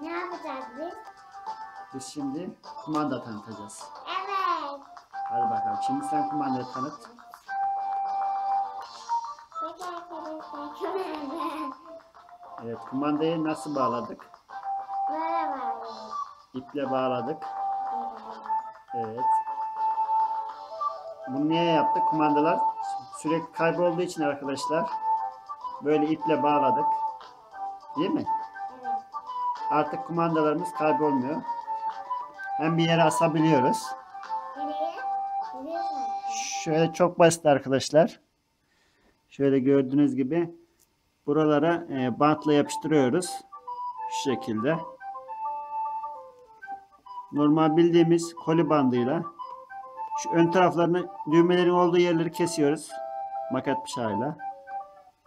Ne yapacağız biz? Biz şimdi kumanda tanıtacağız. Evet. Hadi bakalım. Şimdi sen kumandayı tanıt. Evet, kumandayı nasıl bağladık? Böyle bağlıyoruz. İple bağladık. Evet. Bunu niye yaptık? Kumandalar sürekli kaybolduğu için arkadaşlar böyle iple bağladık. Değil mi? Artık kumandalarımız kaybolmuyor. Hem bir yere asabiliyoruz. Şöyle çok basit arkadaşlar. Şöyle gördüğünüz gibi buralara e, bantla yapıştırıyoruz. Şu şekilde. Normal bildiğimiz koli bandıyla şu ön taraflarını düğmelerin olduğu yerleri kesiyoruz. Maket bıçağıyla.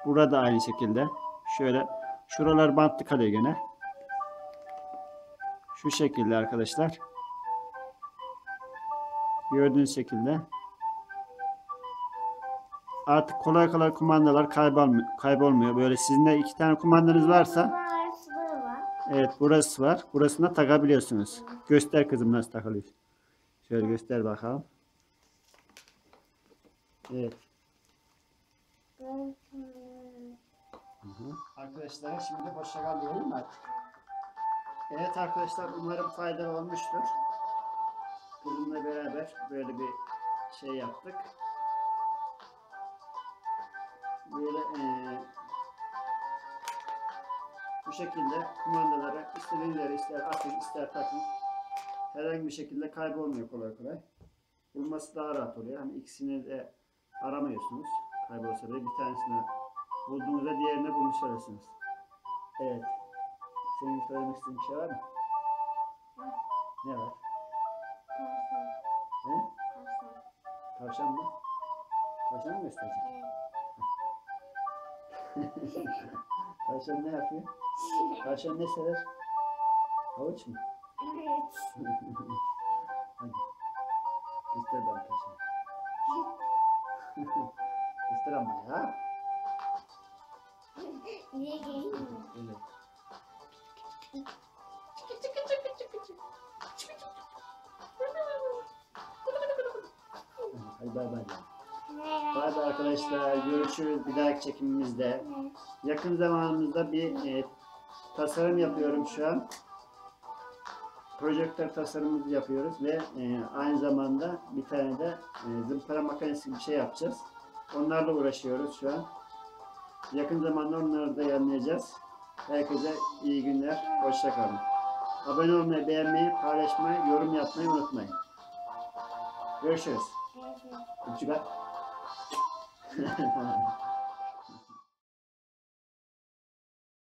Burada aynı şekilde. Şöyle şuralar bantlı kalıyor gene. Şu şekilde arkadaşlar. Gördüğünüz şekilde. Artık kolay kolay kumandalar kaybolmuyor. kaybolmuyor. Böyle sizin de iki tane kumandanız varsa evet burası var. Burasına takabiliyorsunuz. Göster kızım nasıl takılıyor. Şöyle göster bakalım. Evet. Arkadaşlar şimdi hoşça kal diyelim mi artık? Evet arkadaşlar umarım faydalı olmuştur. Kızımla beraber böyle bir şey yaptık. Böyle eee, bu şekilde kumandaları istediğiniz yere ister atın ister takın. Herhangi bir şekilde kaybolmuyor kolay kolay. Bulması daha rahat oluyor. Hani ikisini de aramıyorsunuz. Kaybolsa bile bir tanesini bulduğunuzda diğerini bulmuş oluyorsunuz. Evet. Senin söylemek istediğin bir şey var mı? Var. Ne var? Tavşan. He? Tavşan. Tavşan mı? Tavşan mı göstereceksin? Evet. Tavşan ne yapıyor? Tavşan ne sever? Havuç mu? Evet. Hadi. Göster bana tavşan. Göster ama ya. Niye geliyor? Evet. Hadi bay bay. Bay bay arkadaşlar. Görüşürüz bir dahaki çekimimizde. Yakın zamanımızda bir e, tasarım yapıyorum şu an. Projektör tasarımımızı yapıyoruz ve e, aynı zamanda bir tane de e, zımpara makinesi bir şey yapacağız. Onlarla uğraşıyoruz şu an. Yakın zamanda onları da yayınlayacağız. Herkese iyi günler. Hoşça kalın. Abone olmayı, beğenmeyi, paylaşmayı, yorum yapmayı unutmayın. Görüşürüz. Öpücük at.